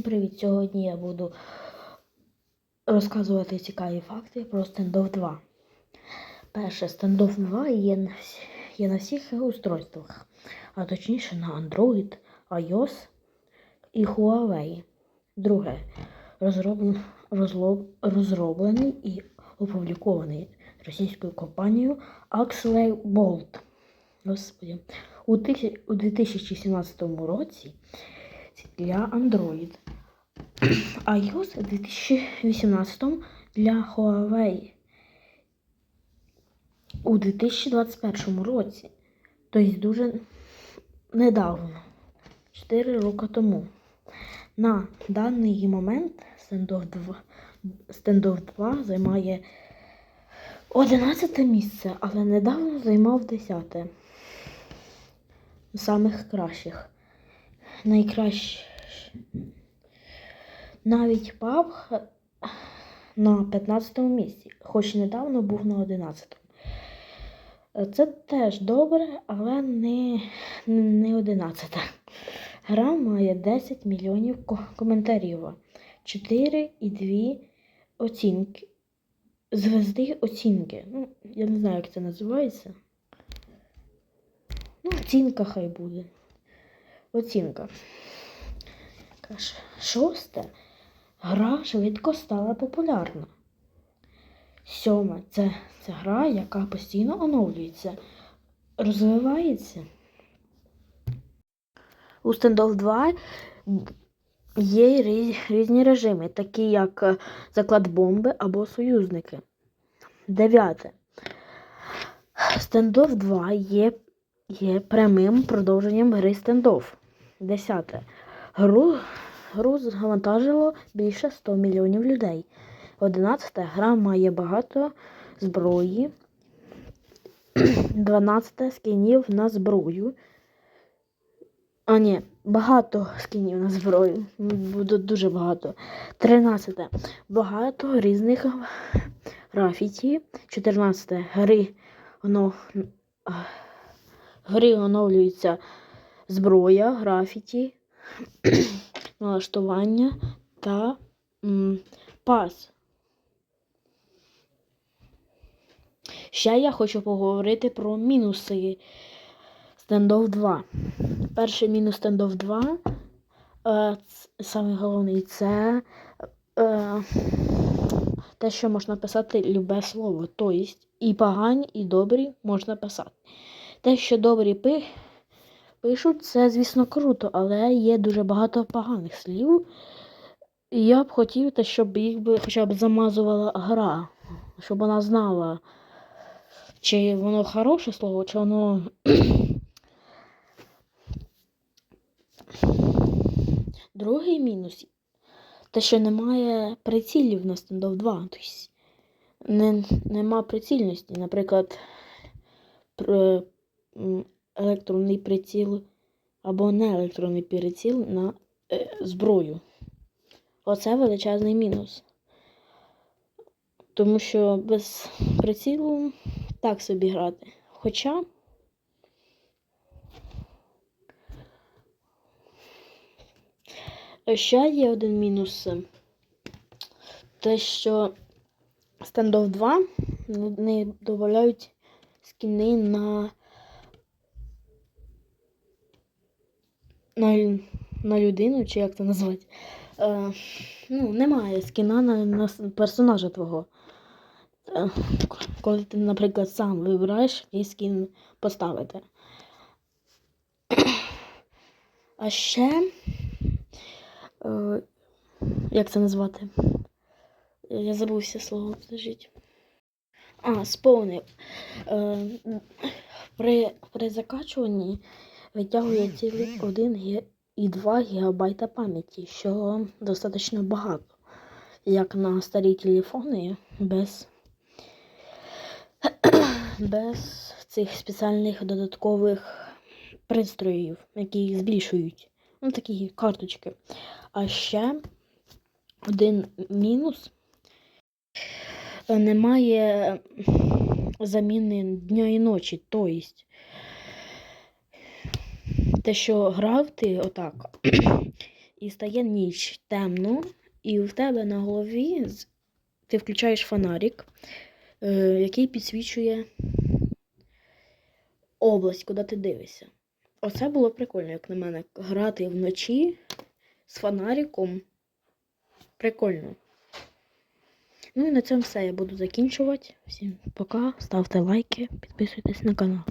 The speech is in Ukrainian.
Всім привіт! Сьогодні я буду розказувати цікаві факти про Standoff 2. Перше, Standoff 2 є на, всі- є на всіх устройствах, а точніше на Android, iOS і Huawei. Друге, розроблен, розло- розроблений і опублікований російською компанією Axley Bolt. Господи. У 2017 році для Android. iOS у 2018 для Huawei. У 2021 році. Тобто дуже недавно. 4 роки тому. На даний момент Standoff 2, Standoff 2 займає 11 місце, але недавно займав 10. Самих кращих найкраще. Навіть пап на 15 місці, хоч недавно був на 11. му Це теж добре, але не, не 11. Гра має 10 мільйонів ко- коментарів, 4,2 оцінки. Звезди оцінки. Ну, я не знаю, як це називається. Ну, оцінка хай буде. Оцінка. Шосте. Гра швидко стала популярна. Сьоме. Це, це гра, яка постійно оновлюється, розвивається. У Standoff 2 є різні режими, такі як е, заклад бомби або союзники. Дев'яте. Standoff 2 є, є прямим продовженням гри Standoff. Десяте. Гру, гру завантажило більше 100 мільйонів людей. Одинадцяте. Гра має багато зброї. 12 скінів на зброю. А, ні, багато скінів на зброю. Буде дуже багато. 13. Багато різних графіті. 14. Гри, оно, гри оновлюється зброя, графіті, налаштування та м, пас. Ще я хочу поговорити про мінуси Standoff 2. Перший мінус Standoff 2. Е, саме головний це е, те, що можна писати любе слово. Тобто і погані, і добрі можна писати. Те, що добрі пи, пишуть, це, звісно, круто, але є дуже багато поганих слів. І я б хотів, щоб їх би хоча б замазувала гра, щоб вона знала, чи воно хороше слово, чи воно. Другий мінус те, що немає прицілів на Standoff 2. Тобто не, нема прицільності. Наприклад, пр- м, електронний приціл або не електронний приціл на е, зброю. Оце величезний мінус. Тому що без прицілу так собі грати. Хоча. Ще є один мінус. Те, що Standoff 2 не додають скіни на, на, на людину, чи як це назвати. Е, ну, немає скіна на, на персонажа твого. Е, коли ти, наприклад, сам вибираєш, який скін поставити. А ще. Е, як це назвати? Я забувся слово, подождіть. А, сповнив. Е, при, при закачуванні витягує цілий 1 ге- і 2 гігабайта пам'яті, що достатньо багато. Як на старі телефони без, без цих спеціальних додаткових пристроїв, які збільшують. Ну, такі карточки. А ще один мінус. Е, Немає заміни дня і ночі. Тобто, те, що грав ти отак, і стає ніч темно, і в тебе на голові ти включаєш фонарик, е, який підсвічує область, куди ти дивишся. Оце було прикольно, як на мене, грати вночі з фонариком. Прикольно. Ну і на цьому все. Я буду закінчувати. Всім пока. Ставте лайки, підписуйтесь на канал.